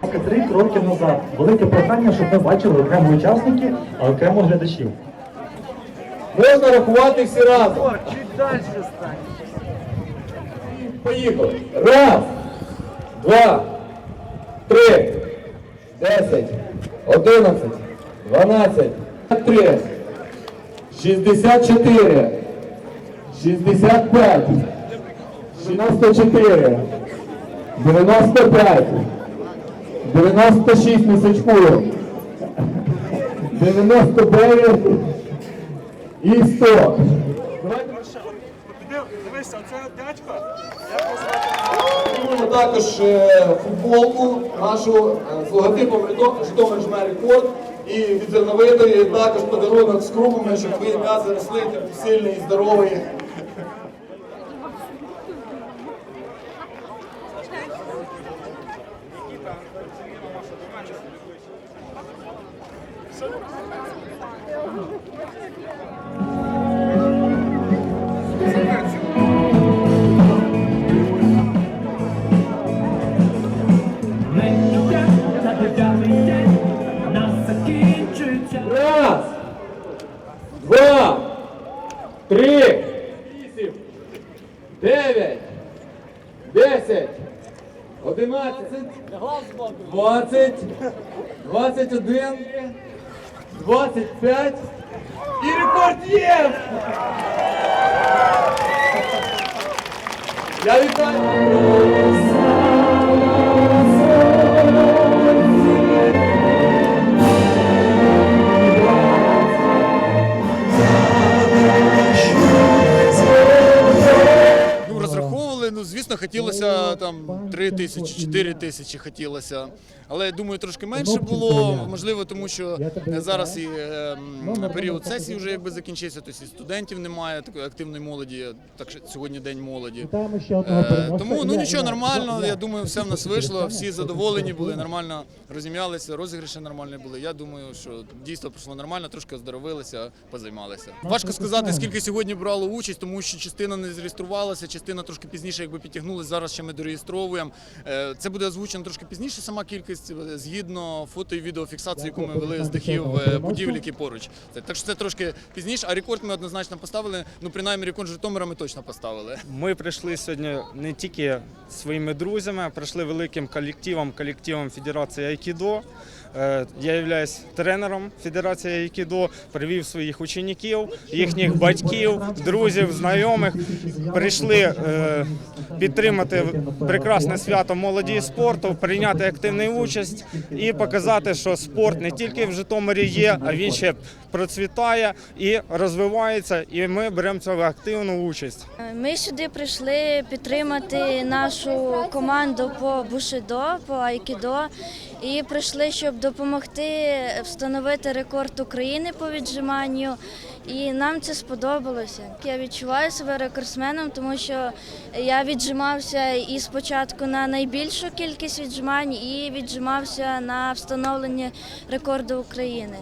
Три кроки назад. Велике прохання, щоб ми бачили окремо учасників, а окремо глядачів. Можна рахувати всі разом. Чуть далі стань. Поїхали. Раз, два, три, десять, одинадцять, дванадцять, три, шістдесят чотири, шістдесят п'ять, дев'яносто чотири, дев'яносто п'ять, дев'яносто шість на сачку, дев'яносто дев'ять, і 100. Дивися, це дядько. Також е, футболку нашу е, з логотипом Жито- Житомир жме рекорд. І від зерновитої також подарунок з крупами, щоб ви м'язи росли сильний і здоровий. Минує на дев'ятий день, нас закінчується. Раз, два, три, вісім, дев'ять, десять, одинадцять, двадцять, двадцять один, двадцять п'ять і рекорд є! Я вітаю! Хотілося там 3 тисячі, 4 тисячі хотілося. Але я думаю, трошки менше було. Можливо, тому що зараз і е, період сесії вже якби закінчився, тобто і студентів немає, такої активної молоді, так що сьогодні день молоді. Е, Тому ну нічого нормально. Я думаю, все в нас вийшло. Всі задоволені були, нормально розім'ялися, розіграші нормальні були. Я думаю, що дійсно пройшло нормально, трошки оздоровилися, позаймалися. Важко сказати, скільки сьогодні брало участь, тому що частина не зареєструвалася, частина трошки пізніше, якби підтягнулася. Зараз ще ми дореєстровуємо. Е, Це буде озвучено трошки пізніше. Сама кількість е, згідно фото і відеофіксації, яку ми вели з дахів е, будівель, які поруч. Так що це трошки пізніше. А рекорд ми однозначно поставили. Ну принаймні рекорд Житомира ми точно поставили. Ми прийшли сьогодні не тільки своїми друзями, а прийшли великим колективом, колективом Федерації Айкідо. Я являюсь тренером Федерації Айкідо, привів своїх учнів, їхніх батьків, друзів, знайомих. Прийшли е, підтримати прекрасне свято молоді і спорту, прийняти активну участь і показати, що спорт не тільки в Житомирі є, а він ще процвітає і розвивається. І ми беремо в цьому активну участь. Ми сюди прийшли підтримати нашу команду по бушидо, по айкідо, і прийшли, щоб допомогти встановити рекорд України по віджиманню. І нам це сподобалося. Я відчуваю себе рекордсменом, тому що я віджимався і спочатку на найбільшу кількість віджимань, і віджимався на встановлення рекорду України.